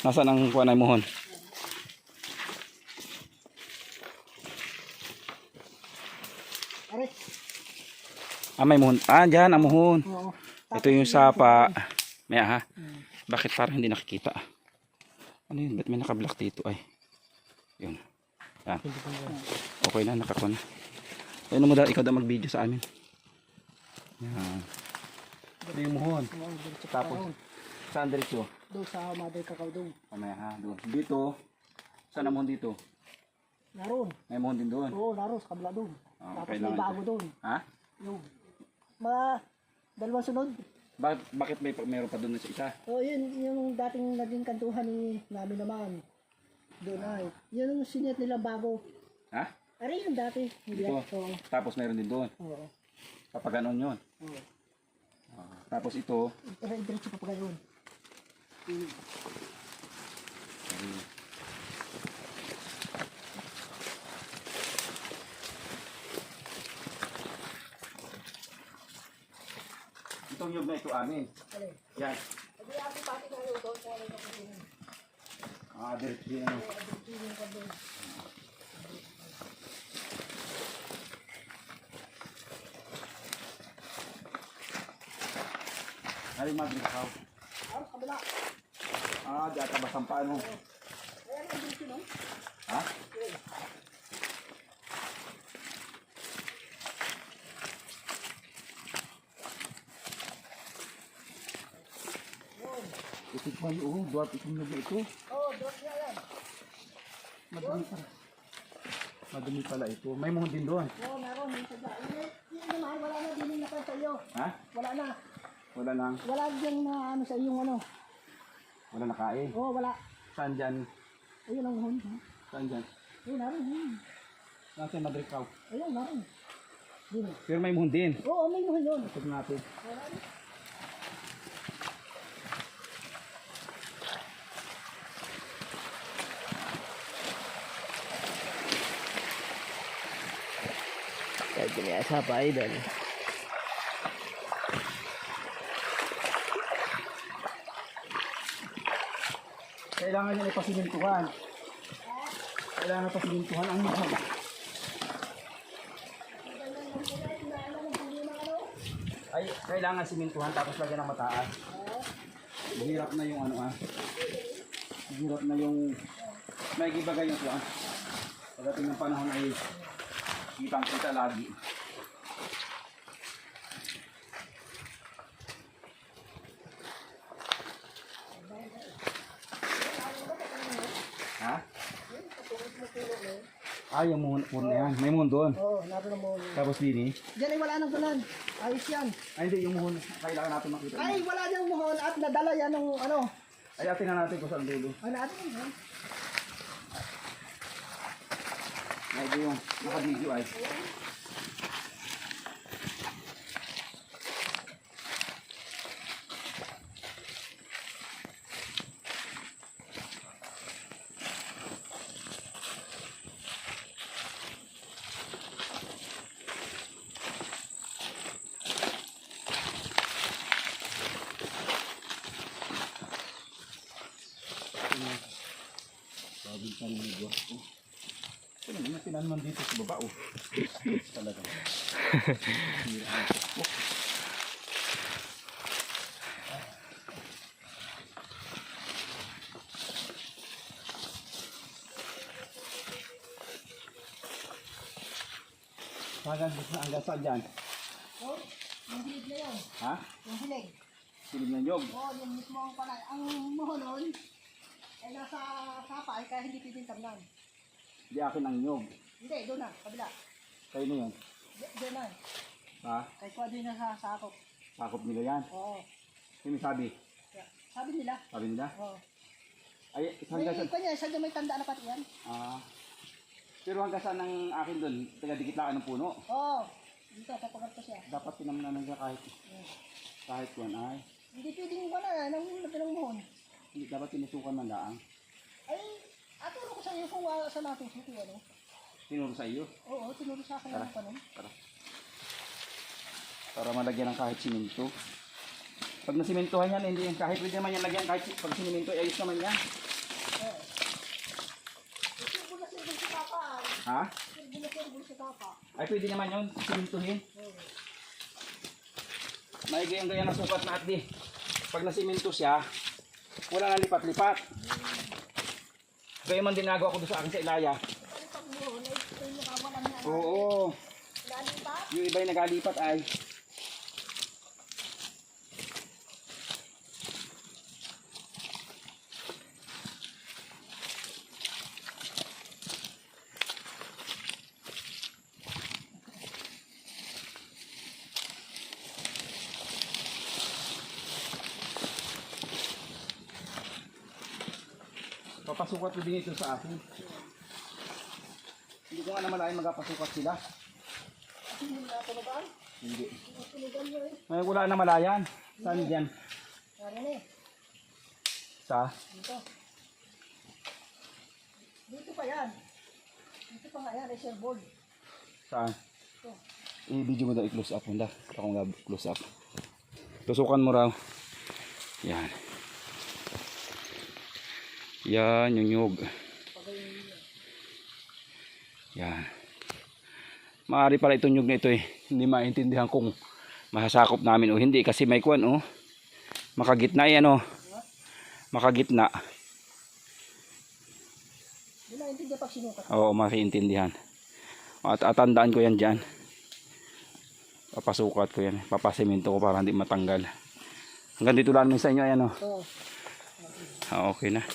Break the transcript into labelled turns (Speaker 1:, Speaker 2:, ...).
Speaker 1: Nasaan ang kuha na muhon?
Speaker 2: Are.
Speaker 1: Ah, may muhon. Ah, dyan ang.
Speaker 2: Oo.
Speaker 1: Ito yung sapa. May ha? Bakit parang hindi nakikita? Ano yun? Ba't may nakablock dito ay? Yun. Yan. Okay na, nakakon. Ayun mo daw, ikaw daw mag-video sa amin. Yan. Ito yung
Speaker 2: ka
Speaker 1: Tapos. Saan diretso?
Speaker 2: Doon sa Mother Cacao doon.
Speaker 1: Mamaya ha, doon. Dito, saan muhon dito?
Speaker 2: Naroon.
Speaker 1: May muhon din doon.
Speaker 2: Oo, naroon sa kabila doon.
Speaker 1: Ah,
Speaker 2: Tapos may
Speaker 1: kailangan
Speaker 2: bago doon.
Speaker 1: Ha?
Speaker 2: Yung mga dalawang sunod.
Speaker 1: Ba bakit may meron pa doon sa isa?
Speaker 2: Oo, yun yung dating naging kantuhan ni namin naman. Doon ay. Yun yung sinyat nila bago.
Speaker 1: Ha?
Speaker 2: Are yung dati. Hindi
Speaker 1: Ito.
Speaker 2: yan. Oo.
Speaker 1: Tapos meron din doon.
Speaker 2: Oo.
Speaker 1: Kapag ganon yun.
Speaker 2: Oo.
Speaker 1: Ah, tapos ito,
Speaker 2: Pero diretso pa pa ganun.
Speaker 1: Itong yug na ito amin. Yan.
Speaker 2: Hindi ako pati na yun doon. Kung ano yung kapatid.
Speaker 1: Ah, diretso din ano.
Speaker 2: Yung kapatid.
Speaker 1: Haring Madrid how?
Speaker 2: Ah, kabila.
Speaker 1: Ah, di ata basang paano. Ha? Itikman niyo, oh, itong yug na ito.
Speaker 2: Oo, doon niya yan.
Speaker 1: Madumi pala. Madumi pala ito. May muhon din doon.
Speaker 2: Oo, meron. Yung sadya. Yung naman, wala na din na pa sa iyo.
Speaker 1: Ha?
Speaker 2: Wala na.
Speaker 1: Wala lang.
Speaker 2: Wala dyan na ano sa iyong ano.
Speaker 1: Wala nakain.
Speaker 2: Oo, wala.
Speaker 1: Saan dyan?
Speaker 2: Ayun ang hon.
Speaker 1: Saan dyan?
Speaker 2: Ayun, naroon. Ayun,
Speaker 1: Nasa Madrid cow.
Speaker 2: ayun naroon. Dino.
Speaker 1: Pero may muhon din.
Speaker 2: Oo, may muhon yun.
Speaker 1: Ito natin.
Speaker 2: Wala na.
Speaker 3: Kahit binasa pa idol.
Speaker 1: Kailangan niya ipasimintuhan. Kailangan pasimintuhan ang muhon. Ay, kailangan simintuhan tapos lagyan ng mataas. Mahirap na yung ano ah. Mahirap na yung may gibagay yung kuwan. Pagdating ng panahon ay kitang kita lagi. Ah, yung muhon na yan. May muhon doon.
Speaker 2: Oo, naroon ang muhon.
Speaker 1: Tapos dini.
Speaker 2: Diyan ay wala nang gulan. Ayos yan.
Speaker 1: Ay, hindi. Yung muhon. Kailangan natin makita.
Speaker 2: Ay, wala nang muhon at nadala yan ng ano.
Speaker 1: Ay, atin na natin kung saan dulo.
Speaker 2: Ano natin? ha?
Speaker 1: Medyo yung naka-video ay. Ano naman tinanman dito sa baba oh. Talaga. Dito na hanggang saan dyan?
Speaker 2: Oo, yung hilig na yan.
Speaker 1: Ha?
Speaker 2: Yung hilig.
Speaker 1: Silid ng yog.
Speaker 2: Oo, yung mismo ang palay. Ang muhon nun, ay nasa sapa ay kaya hindi pwedeng tamnan.
Speaker 1: Di akin ang yog.
Speaker 2: Hindi, doon na, kabila.
Speaker 1: Kayo na yun.
Speaker 2: Doon na.
Speaker 1: Ha?
Speaker 2: Kaya pwede na sa sakop.
Speaker 1: Sakop nila yan.
Speaker 2: Oo.
Speaker 1: Sino sabi?
Speaker 2: Kaya, Sabi nila.
Speaker 1: Sabi nila?
Speaker 2: Oo.
Speaker 1: Ay,
Speaker 2: May
Speaker 1: hanggang saan?
Speaker 2: kanya, sa may tanda na pati yan.
Speaker 1: Ah. pero hanggang saan ang akin doon? Taga-dikit lang ng puno.
Speaker 2: Oo. Dito, papagat ko siya.
Speaker 1: Dapat tinamnan na kahit kahit kuwan ay.
Speaker 2: Hindi pwedeng wala na, nang ng muhon.
Speaker 1: Hindi dapat tinusukan man laang.
Speaker 2: Ay, aturo ko sa iyo kung wala sa natin suki, ano?
Speaker 1: Tinuro sa iyo.
Speaker 2: Oo, tinuro sa akin ang kanon.
Speaker 1: Para. Para malagyan ng kahit siminto. Pag nasimentohan yan, hindi yan. Kahit pwede naman yan lagyan. Kahit pag sinimento, ayos naman yan. Ha? Ay, pwede naman yun. Simintuhin. Maigi yung ganyan na sukat na di. Pag nasimento siya, wala na lipat-lipat. Kaya man dinagawa ko doon sa akin sa Ilaya. Oo. Yung iba yung nagalipat ay. Papasukat ko din ito sa akin. Hindi ko nga naman ay magpapasukat sila. Hindi. May wala na malayan. Saan dyan?
Speaker 2: Na eh,
Speaker 1: Sa?
Speaker 2: dito. Dito pa yan. Dito pa nga yan, reserve board.
Speaker 1: Saan? I-video mo daw i-close up. Hunda. Ako nga close up. Tusukan mo raw. Yan. Yan yung nyug. Yan. Maaari pala itong nyug na ito eh. Hindi maintindihan kung mahasakop namin o hindi. Kasi may kwan oh. Makagitna yan oh. Makagitna.
Speaker 2: Hindi hindi pag sinukat.
Speaker 1: Oo, makiintindihan. At atandaan ko yan dyan. Papasukat ko yan. Papasimento ko para hindi matanggal. Hanggang dito lang sa inyo. Ayan o.
Speaker 2: Oo.
Speaker 1: Ah, okay na.